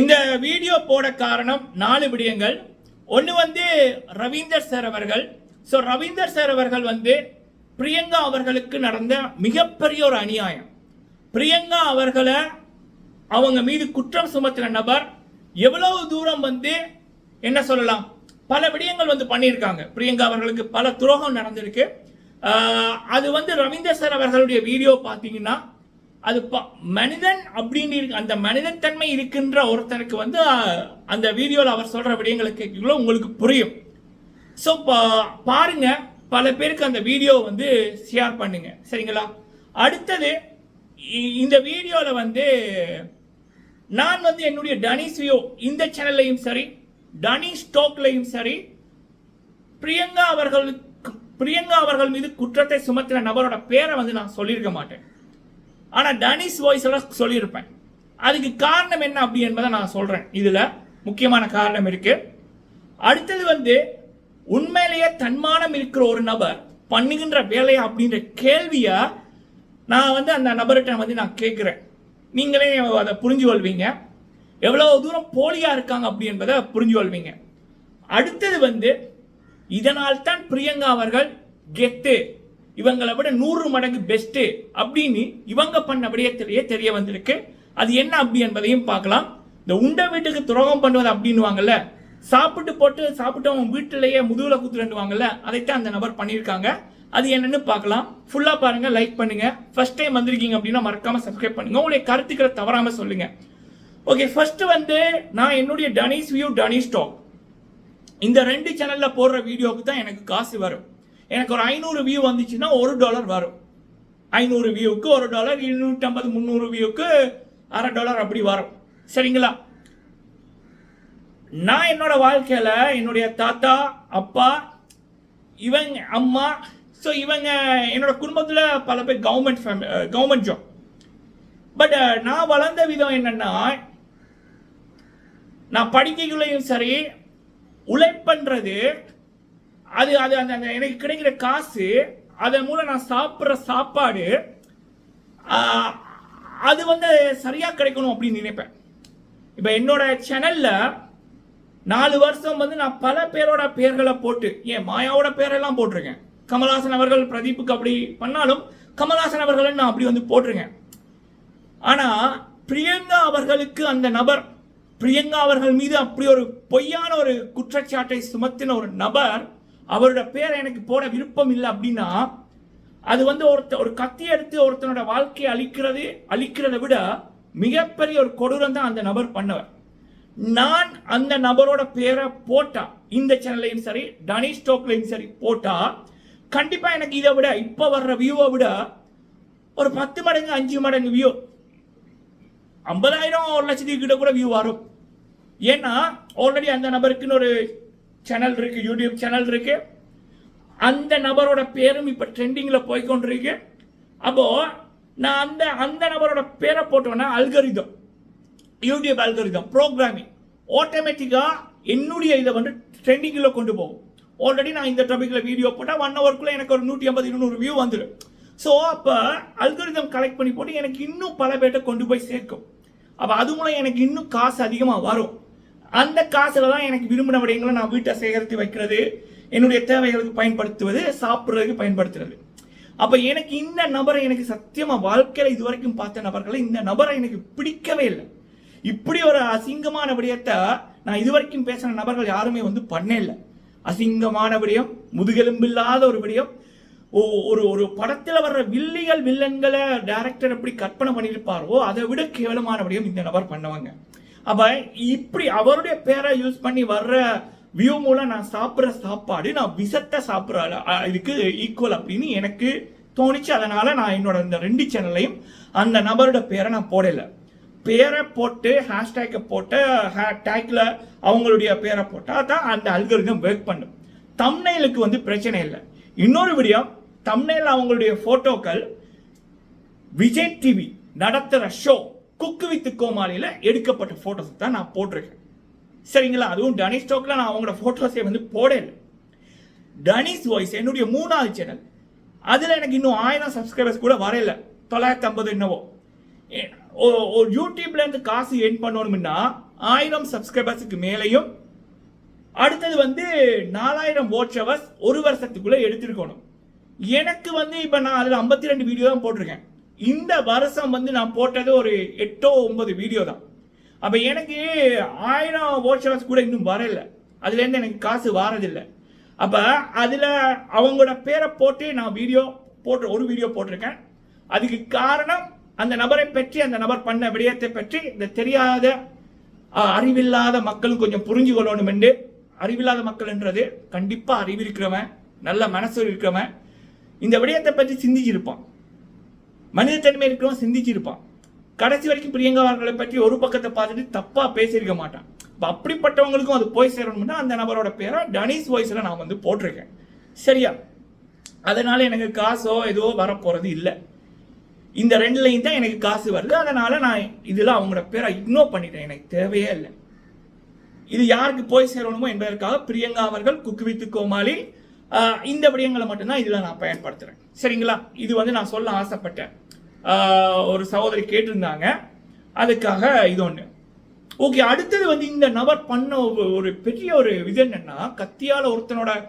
இந்த வீடியோ போட காரணம் நாலு விடயங்கள். ஒன்று வந்து ரவீந்தர் சார் அவர்கள். ஸோ ரவீந்தர் சார் அவர்கள் வந்து பிரியங்கா அவர்களுக்கு நடந்த மிகப்பெரிய ஒரு அநியாயம். பிரியங்கா அவர்களை அவங்க மீது குற்றம் சுமத்தின நபர் எவ்வளவு தூரம் வந்து என்ன சொல்லலாம் பல விடயங்கள் வந்து பண்ணியிருக்காங்க. பிரியங்கா அவர்களுக்கு பல துரோகம் நடந்திருக்கு. அது வந்து ரவீந்தர் சார் அவர்களுடைய வீடியோ பார்த்தீங்கன்னா அது மனிதன் அப்படின்னு இருக்கு அந்த மனிதன் தன்மை இருக்கின்ற ஒருத்தனுக்கு வந்து அந்த வீடியோவில் அவர் சொல்கிற விடயங்களுக்கு உங்களுக்கு புரியும். ஸோ பாருங்க பல பேருக்கு அந்த வீடியோ வந்து ஷேர் பண்ணுங்க. சரிங்களா? அடுத்தது இ- இந்த வீடியோவில் வந்து நான் வந்து என்னுடைய டனிஸ் வியோ இந்த சேனல்லையும் சரி டனி ஸ்டோக்லையும் சரி பிரியங்கா அவர்களுக்கு பிரியங்கா அவர்கள் மீது குற்றத்தை சுமத்தின நபரோட பேரை வந்து நான் சொல்லியிருக்க மாட்டேன். ஆனால் டனிஸ் வாய்ஸில் சொல்லியிருப்பேன். அதுக்கு காரணம் என்ன அப்படி என்பதை நான் சொல்கிறேன் இதில் முக்கியமான காரணம் இருக்குது அடுத்தது வந்து உண்மையிலேயே தன்மானம் இருக்கிற ஒரு நபர் பண்ணுகின்ற வேலை அப்படின்ற கேள்வியை நான் வந்து அந்த நபர்கிட்ட வந்து நான் கேட்குறேன். நீங்களே அதை புரிஞ்சு கொள்வீங்க. எவ்வளோ தூரம் போலியாக இருக்காங்க அப்படி என்பதை புரிஞ்சு கொள்வீங்க. அடுத்தது வந்து இதனால் தான் பிரியங்கா அவர்கள் கெத்து. இவங்களை விட நூறு மடங்கு பெஸ்ட் அப்படின்னு இவங்க பண்ண விடயத்திலேயே தெரிய வந்திருக்கு. அது என்ன அப்படி என்பதையும் பார்க்கலாம். இந்த உண்ட வீட்டுக்கு துரோகம் பண்ணுவது அப்படின்வாங்கல்ல சாப்பிட்டு போட்டு சாப்பிட்டு அவன் வீட்டிலேயே முதுகுல குத்துறண்டுவாங்கல்ல அதைத்தான் அந்த நபர் பண்ணியிருக்காங்க. அது என்னன்னு பார்க்கலாம். ஃபுல்லாக பாருங்க லைக் பண்ணுங்க. ஃபர்ஸ்ட் டைம் வந்திருக்கீங்க அப்படின்னா மறக்காம சப்ஸ்கிரைப் பண்ணுங்க. உங்களுடைய கருத்துக்களை தவறாம சொல்லுங்க. ஓகே ஃபர்ஸ்ட் வந்து நான் என்னுடைய டனிஸ் வியூ டனிஸ் டாக் இந்த ரெண்டு சேனல்ல போடுற வீடியோவுக்கு தான் எனக்கு காசு வரும். எனக்கு ஒரு ஐநூறு வியூ வந்துச்சுன்னா ஒரு டாலர் வரும். ஐநூறு வியூவுக்கு ஒரு டாலர் இருநூற்றம்பது முந்நூறு வியூவுக்கு அரை டாலர் அப்படி வரும். சரிங்களா? நான் என்னோட வாழ்க்கையில் என்னுடைய தாத்தா அப்பா இவங்க அம்மா ஸோ இவங்க என்னோட குடும்பத்தில் பல பேர் கவர்மெண்ட் ஃபேமி கவர்மெண்ட் ஜாப் பட் நான் வளர்ந்த விதம் என்னென்னா நான் படிக்கைகளையும் சரி உழைப்பன்றது அது அது அந்த அந்த எனக்கு கிடைக்கிற காசு அதன் மூலம் நான் சாப்பிட்ற சாப்பாடு அது வந்து சரியாக கிடைக்கணும் அப்படின்னு நினைப்பேன். இப்போ என்னோட சேனலில் நாலு வருஷம் வந்து நான் பல பேரோட பேர்களை போட்டு ஏன் மாயாவோட பேரெல்லாம் போட்டிருக்கேன். கமல்ஹாசன் அவர்கள் பிரதீப்புக்கு அப்படி பண்ணாலும் கமல்ஹாசன் அவர்கள் நான் அப்படி வந்து போட்டிருக்கேன். ஆனால் பிரியங்கா அவர்களுக்கு அந்த நபர் பிரியங்கா அவர்கள் மீது அப்படி ஒரு பொய்யான ஒரு குற்றச்சாட்டை சுமத்தின ஒரு நபர் அவரோட பேரை எனக்கு போட விருப்பம் இல்லை அப்படின்னா அது வந்து ஒருத்த ஒரு கத்தி எடுத்து ஒருத்தனோட வாழ்க்கையை அழிக்கிறது அழிக்கிறதை விட மிகப்பெரிய ஒரு கொடூரம் தான் அந்த நபர் பண்ணவர். நான் அந்த நபரோட பேரை போட்டா இந்த சேனல்லையும் சரி டனி ஸ்டோக்லையும் சரி போட்டா கண்டிப்பா எனக்கு இதை விட இப்ப வர்ற வியூவை விட ஒரு பத்து மடங்கு அஞ்சு மடங்கு வியூ ஐம்பதாயிரம் ஒரு லட்சத்துக்கு கிட்ட கூட வியூ வரும். ஏன்னா ஆல்ரெடி அந்த நபருக்குன்னு ஒரு சேனல் இருக்கு யூடியூப் சேனல் இருக்கு. அந்த நபரோட பேரும் இப்போ ட்ரெண்டிங்கில் போய்கொண்டிருக்கு. அப்போது அப்போ நான் அந்த அந்த நபரோட பேரை போட்டோன்னா அல்கரிதம் யூடியூப் அல்கரிதம் ப்ரோக்ராமிங் ஆட்டோமேட்டிக்காக என்னுடைய இதை வந்து ட்ரெண்டிங்கில் கொண்டு போகும். ஆல்ரெடி நான் இந்த டாபிக்கில் வீடியோ போட்டால் ஒன் ஹவருக்குள்ளே எனக்கு ஒரு நூற்றி ஐம்பது இருநூறு வியூ வந்துடும். ஸோ அப்போ அல்கரிதம் கலெக்ட் பண்ணி போட்டு எனக்கு இன்னும் பல பேர்ட்ட கொண்டு போய் சேர்க்கும். அப்போ அது மூலம் எனக்கு இன்னும் காசு அதிகமாக வரும். அந்த காசுல தான் எனக்கு விரும்பின விடயங்களை நான் வீட்டை சேகரித்து வைக்கிறது என்னுடைய தேவைகளுக்கு பயன்படுத்துவது சாப்பிட்றதுக்கு பயன்படுத்துறது. அப்ப எனக்கு இந்த நபரை எனக்கு சத்தியமா வாழ்க்கையில இதுவரைக்கும் பார்த்த நபர்களை இந்த நபரை எனக்கு பிடிக்கவே இல்லை. இப்படி ஒரு அசிங்கமான விடயத்தை நான் இதுவரைக்கும் பேசின நபர்கள் யாருமே வந்து பண்ணே இல்லை. அசிங்கமான விடயம் முதுகெலும்பில்லாத ஒரு விடயம். ஓ- ஒரு ஒரு படத்தில் வர்ற வில்லிகள் வில்லன்களை டேரக்டர் எப்படி கற்பனை பண்ணியிருப்பாரோ அதை விட கேவலமான விடயம் இந்த நபர் பண்ணுவாங்க. அப்போ இப்படி அவருடைய பேரை யூஸ் பண்ணி வர்ற வியூ மூலம் நான் சாப்பிட்ற சாப்பாடு நான் விஷத்தை சாப்பிட்ற இதுக்கு ஈக்குவல் அப்படின்னு எனக்கு தோணுச்சு அதனால நான் என்னோட இந்த ரெண்டு சேனல்லையும் அந்த நபரோட பேரை நான் போடலை. பேரை போட்டு ஹேஷ்டேக்கை போட்டு டேக்கில் அவங்களுடைய பேரை போட்டால் தான் அந்த அல்கரிதம் ஒர்க் பண்ணும். தம்னைலுக்கு வந்து பிரச்சனை இல்லை. இன்னொரு விடியம் தம்னையில் அவங்களுடைய ஃபோட்டோக்கள் விஜய் டிவி நடத்துகிற ஷோ குக்கு வித் கோமாளியில் எடுக்கப்பட்ட ஃபோட்டோஸ் தான் நான் போட்டிருக்கேன். சரிங்களா? அதுவும் டனிஷ் ஸ்டோக்கில் நான் அவங்களோட ஃபோட்டோஸை வந்து போடல டனிஸ் வாய்ஸ் என்னுடைய மூணாவது சேனல் அதில் எனக்கு இன்னும் ஆயிரம் சப்ஸ்கிரைபர்ஸ் கூட வரையில. தொள்ளாயிரத்தி ஐம்பது என்னவோ. ஒரு யூடியூப்லேருந்து காசு என் பண்ணணும்னா ஆயிரம் சப்ஸ்கிரைபர்ஸுக்கு மேலேயும் அடுத்தது வந்து நாலாயிரம் வாட்ச் ஹவர்ஸ் ஒரு வருஷத்துக்குள்ளே எடுத்திருக்கணும். எனக்கு வந்து இப்போ நான் அதில் ஐம்பத்தி ரெண்டு வீடியோ தான் போட்டிருக்கேன். இந்த வருஷம் வந்து நான் போட்டது ஒரு எட்டோ ஒன்பது வீடியோ தான். அப்போ எனக்கு ஆயிரம் வாட்ச் கூட இன்னும் வரல. அதுலேருந்து எனக்கு காசு வாரதில்லை. அப்போ அதில் அவங்களோட பேரை போட்டு நான் வீடியோ போட்டு ஒரு வீடியோ போட்டிருக்கேன். அதுக்கு காரணம் அந்த நபரை பற்றி அந்த நபர் பண்ண விடயத்தை பற்றி இந்த தெரியாத அறிவில்லாத மக்களும் கொஞ்சம் புரிஞ்சு கொள்ளணும் என்று. அறிவில்லாத மக்கள்ன்றது கண்டிப்பாக அறிவு இருக்கிறவன் நல்ல மனசு இருக்கிறவன். இந்த விடயத்தை பற்றி சிந்திச்சிருப்பான் மனிதத்தன்மை இருக்கிறவன் சிந்திச்சிருப்பான். கடைசி வரைக்கும் பிரியங்கா அவர்களை பற்றி ஒரு பக்கத்தை பார்த்துட்டு தப்பாக பேசியிருக்க மாட்டான். இப்போ அப்படிப்பட்டவங்களுக்கும் அது போய் சேரணும்னா அந்த நபரோட பேரை டனிஸ் வாய்ஸில் நான் வந்து போட்டிருக்கேன். சரியா? அதனால் எனக்கு காசோ எதுவோ வரப்போகிறது இல்லை. இந்த ரெண்டுலையும் தான் எனக்கு காசு வருது. அதனால் நான் இதில் அவங்களோட பேரை இக்னோர் பண்ணிட்டேன். எனக்கு தேவையே இல்லை. இது யாருக்கு போய் சேரணுமோ என்பதற்காக பிரியங்கா அவர்கள் குக்கு வித்து கோமாளி இந்த விடயங்களை மட்டும்தான் இதில் நான் பயன்படுத்துகிறேன் சரிங்களா? இது வந்து நான் சொல்ல ஆசைப்பட்டேன். ஒரு சகோதரி கேட்டிருந்தாங்க. அதுக்காக இது ஒன்று ஓகே அடுத்தது வந்து இந்த நபர் பண்ண ஒரு- ஒரு பெரிய ஒரு இது என்னன்னா கத்தியால் ஒருத்தனோட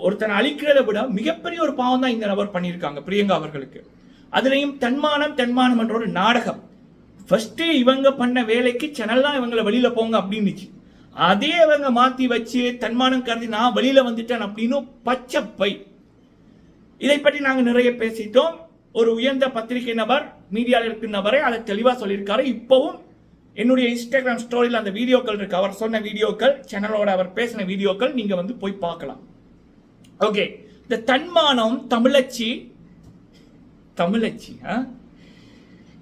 ஒருத்தனை அழிக்கிறதை விட மிகப்பெரிய ஒரு பாவம் தான் இந்த நபர் பண்ணியிருக்காங்க பிரியங்கா அவர்களுக்கு. அதுலேயும் தன்மானம் தன்மானம் என்ற ஒரு நாடகம். ஃபர்ஸ்ட் இவங்க பண்ண வேலைக்கு சேனல்லாம் இவங்களை வெளியில போங்க அப்படின்னுச்சு. அதே இவங்க மாத்தி வச்சு தன்மானம் கருதி நான் வெளியில வந்துட்டேன் அப்படின்னு பச்சை பை இதை பற்றி நாங்கள் நிறைய பேசிட்டோம். ஒரு உயர்ந்த பத்திரிகை நபர் மீடியாவில் இருக்கிற நபரை அதை தெளிவாக சொல்லியிருக்காரு. இப்போவும் என்னுடைய இன்ஸ்டாகிராம் ஸ்டோரியில் அந்த வீடியோக்கள் இருக்கு. அவர் சொன்ன வீடியோக்கள் சேனலோட அவர் பேசின வீடியோக்கள் நீங்கள் வந்து போய் பார்க்கலாம். ஓகே இந்த தன்மானம் தமிழச்சி தமிழச்சி ஆ?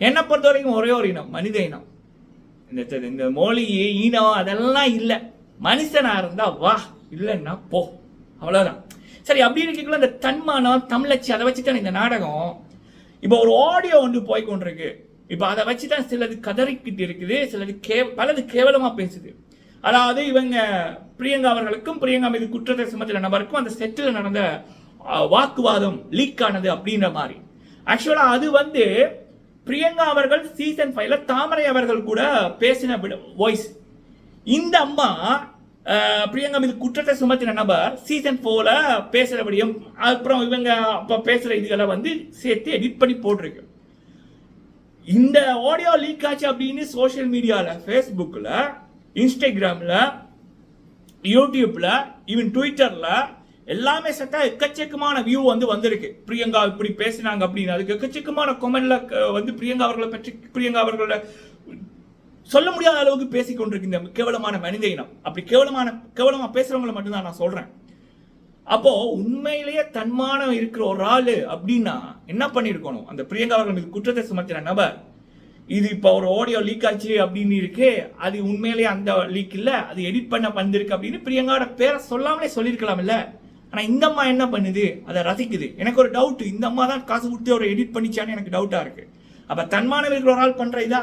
என்னை பொறுத்த வரைக்கும் ஒரே ஒரு இனம் மனித இனம். இந்த இந்த மொழி ஈனம் அதெல்லாம் இல்லை. மனுஷனாக இருந்தால் வா இல்லைன்னா போ. அவ்வளோதான் சரி அப்படி இருக்கக்குள்ள இந்த தன்மானம் தமிழச்சி அதை வச்சு தான் இந்த நாடகம்? இப்போ ஒரு ஆடியோ ஒன்று போய் கொண்டிருக்கு இப்போ அதை வச்சு தான் சிலது கதறிக்கிட்டு இருக்குது சிலது கே பலது கேவலமாக பேசுது. அதாவது இவங்க பிரியங்கா அவர்களுக்கும் பிரியங்கா மீது குற்றத்தை சுமத்தின நபருக்கும் அந்த செட்டில் நடந்த வாக்குவாதம் லீக் ஆனது அப்படின்ற மாதிரி. ஆக்சுவலாக அது வந்து பிரியங்கா அவர்கள் சீசன் ஃபைவ்ல தாமரை அவர்கள் கூட பேசின வாய்ஸ் இந்த அம்மா பிரியங்கா மீது குற்றத்தை சுமத்தின நபர் சீசன் போல பேசுற அப்புறம் இவங்க அப்போ பேசுகிற இதுகளை வந்து சேர்த்து எடிட் பண்ணி போட்டிருக்கு. இந்த ஆடியோ லீக் ஆச்சு அப்படின்னு சோஷியல் மீடியாவில் ஃபேஸ்புக்கில் இன்ஸ்டாகிராமில் யூடியூப்பில் ஈவன் ட்விட்டரில் எல்லாமே செட்டா எக்கச்சக்கமான வியூ வந்து வந்திருக்கு. பிரியங்கா இப்படி பேசினாங்க அப்படின்னு. அதுக்கு எக்கச்சக்கமான கொமெண்ட்ல வந்து பிரியங்கா அவர்களை பற்றி பிரியங்கா அவர்களோட சொல்ல முடியாத அளவுக்கு பேசிக்கொண்டிருக்கின்ற கேவலமான மனித இனம். அப்படி கேவலமான கேவலமா பேசுறவங்களை மட்டும்தான் நான் சொல்றேன். அப்போ உண்மையிலேயே தன்மானம் இருக்கிற ஒரு ஆளு அப்படின்னா என்ன பண்ணிருக்கணும் அந்த பிரியங்கா அவர்கள் மீது குற்றத்தை சுமத்தின நபர் இது இப்போ ஒரு ஆடியோ லீக் ஆச்சு அப்படின்னு இருக்கு அது உண்மையிலேயே அந்த லீக் இல்ல அது எடிட் பண்ண வந்திருக்கு அப்படின்னு பிரியங்காவோட பேரை சொல்லாமலே சொல்லியிருக்கலாம் இல்ல. ஆனா இந்த அம்மா என்ன பண்ணுது? அதை ரசிக்குது. எனக்கு ஒரு டவுட் இந்த அம்மா தான் காசு கொடுத்து ஒரு எடிட் பண்ணிச்சான்னு எனக்கு டவுட்டா இருக்கு. அப்ப தன்மானம் இருக்கிற ஒரு ஆள் பண்ற இதா?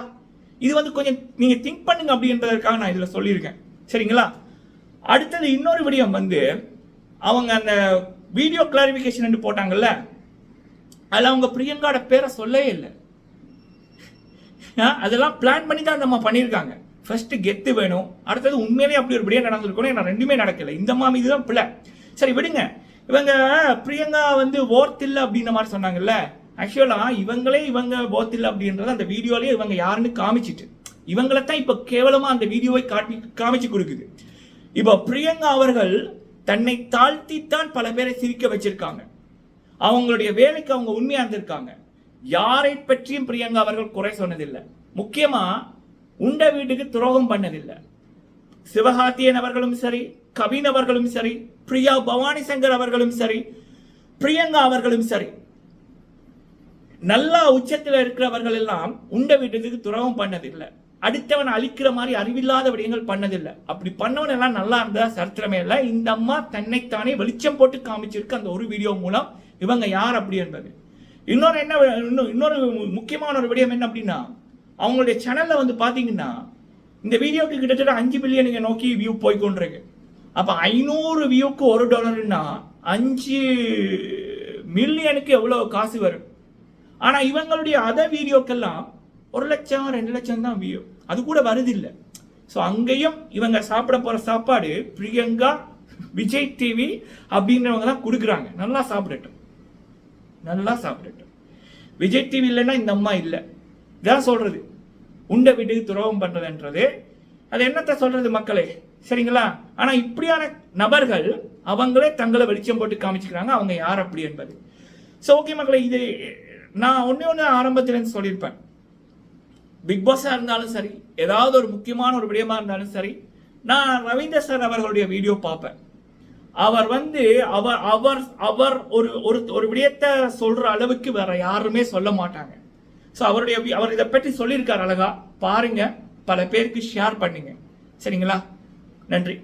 இது வந்து கொஞ்சம் நீங்க திங்க் பண்ணுங்க அப்படின்றதற்காக நான் இதுல சொல்லியிருக்கேன். சரிங்களா? அடுத்தது இன்னொரு விடயம் வந்து அவங்க அந்த வீடியோ கிளாரிபிகேஷன் போட்டாங்கல்ல அதில் அவங்க பிரியங்காட பேரை சொல்லவே இல்லை. ஆ, அதெல்லாம் பிளான் பண்ணி தான் நம்ம பண்ணியிருக்காங்க. ஃபர்ஸ்ட் கெத்து வேணும். அடுத்தது உண்மையிலேயே அப்படி ஒரு படியாக நடந்திருக்கணும் ஏன்னா ரெண்டுமே நடக்கல. இந்த மாமி இதுதான் பிள்ளை சரி விடுங்க. இவங்க பிரியங்கா வந்து ஓர்த் இல்லை அப்படின்ற மாதிரி சொன்னாங்கல்ல ஆக்சுவலாக இவங்களே இவங்க போத்தில் இல்லை அப்படின்றத அந்த வீடியோலேயே இவங்க யாருன்னு காமிச்சிட்டு. இவங்களை தான் இப்போ கேவலமாக அந்த வீடியோவை காட்டி காமிச்சு கொடுக்குது. இப்போ பிரியங்கா அவர்கள் தன்னை தாழ்த்தித்தான் பல பேரை சிரிக்க வச்சிருக்காங்க. அவங்களுடைய வேலைக்கு அவங்க உண்மையாக இருந்திருக்காங்க. யாரை பற்றியும் பிரியங்கா அவர்கள் குறை சொன்னதில்லை. முக்கியமாக உண்ட வீட்டுக்கு துரோகம் பண்ணதில்லை. சிவகார்த்தியன் அவர்களும் சரி கவின் அவர்களும் சரி பிரியா பவானி சங்கர் அவர்களும் சரி பிரியங்கா அவர்களும் சரி. நல்லா உச்சத்தில் இருக்கிறவர்கள் எல்லாம் உண்ட வீட்டுக்கு துறவும் பண்ணதில்லை. அடுத்தவன் அழிக்கிற மாதிரி அறிவில்லாத விடயங்கள் பண்ணதில்லை. அப்படி பண்ணவன் எல்லாம் நல்லா இருந்தா சரித்திரமே இல்லை. இந்த அம்மா தன்னைத்தானே வெளிச்சம் போட்டு காமிச்சிருக்கு அந்த ஒரு வீடியோ மூலம் இவங்க யார் அப்படி என்பது. இன்னொரு என்ன இன்னும் இன்னொரு முக்கியமான ஒரு விடயம் என்ன அப்படின்னா அவங்களுடைய சேனலில் வந்து பார்த்தீங்கன்னா இந்த வீடியோக்கு கிட்டத்தட்ட அஞ்சு பில்லியனுங்க நோக்கி வியூ போய் கொண்டிருக்கு ஐநூறு வியூக்கு ஒரு டாலர்னா அஞ்சு மில்லியனுக்கு எவ்வளோ காசு வரும்? ஆனால் இவங்களுடைய அத வீடியோக்கெல்லாம் ஒரு லட்சம் ரெண்டு லட்சம் தான் வியூ அது கூட வருது ஸோ அங்கேயும் இவங்க சாப்பிட போகிற சாப்பாடு பிரியங்கா விஜய் டிவி அப்படின்றவங்க தான் கொடுக்குறாங்க. நல்லா சாப்பிடட்டும். நல்லா சாப்பிடட்டும். விஜய் டிவி இல்லைன்னா இந்த அம்மா இல்லை. இதான் சொல்கிறது உண்டை வீட்டுக்கு துரோகம் பண்ணுறதுன்றது அது என்னத்தை சொல்கிறது மக்களே? சரிங்களா? ஆனால் இப்படியான நபர்கள் அவங்களே தங்களை வெளிச்சம் போட்டு காமிச்சுக்கிறாங்க. அவங்க யார் அப்படி என்பது. ஸோ ஓகே மக்களை இது நான் ஒன்றே ஒன்று ஆரம்பத்திலேருந்து சொல்லியிருப்பேன். பிக் பாஸாக இருந்தாலும் சரி ஏதாவது ஒரு முக்கியமான ஒரு விடயமாக இருந்தாலும் சரி நான் ரவீந்தர் சார் அவர்களுடைய வீடியோ பார்ப்பேன். அவர் வந்து அவர் அவர் அவர் ஒரு ஒரு ஒரு விடயத்தை சொல்கிற அளவுக்கு வேற யாருமே சொல்ல மாட்டாங்க. ஸோ அவருடைய அவர் இதை பற்றி சொல்லியிருக்கார் அழகா. பாருங்க பல பேருக்கு ஷேர் பண்ணுங்க. சரிங்களா? நன்றி.